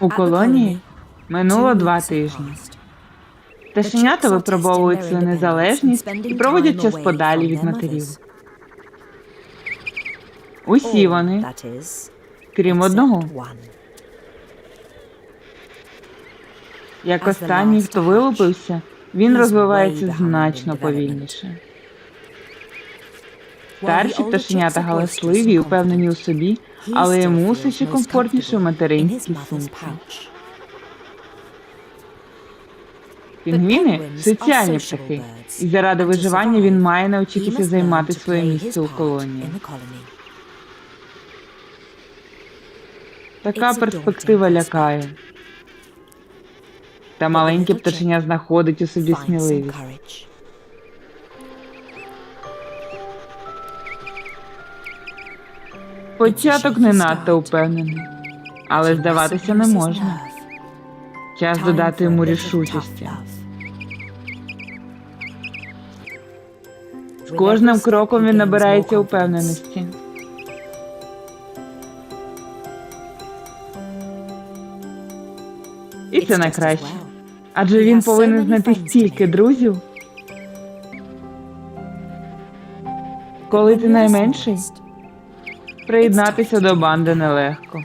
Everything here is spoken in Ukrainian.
У колонії минуло два тижні. Пташенята випробовують свою незалежність і проводять час подалі від матерів. Усі вони, крім одного, як останній, хто вилупився, він розвивається значно повільніше. Старші пташенята галасливі і впевнені у собі, але йому все ще комфортніше в материнській сумці. Пінгвіни соціальні птахи, і заради виживання він має навчитися займати своє місце у колонії. Така перспектива лякає. Та маленьке пташеня знаходить у собі сміливість. Початок не надто упевнений, але здаватися не можна. Час додати йому рішучості. З кожним кроком він набирається упевненості. І це найкраще. Адже він повинен знайти стільки друзів. Коли ти найменший, приєднатися до банди нелегко.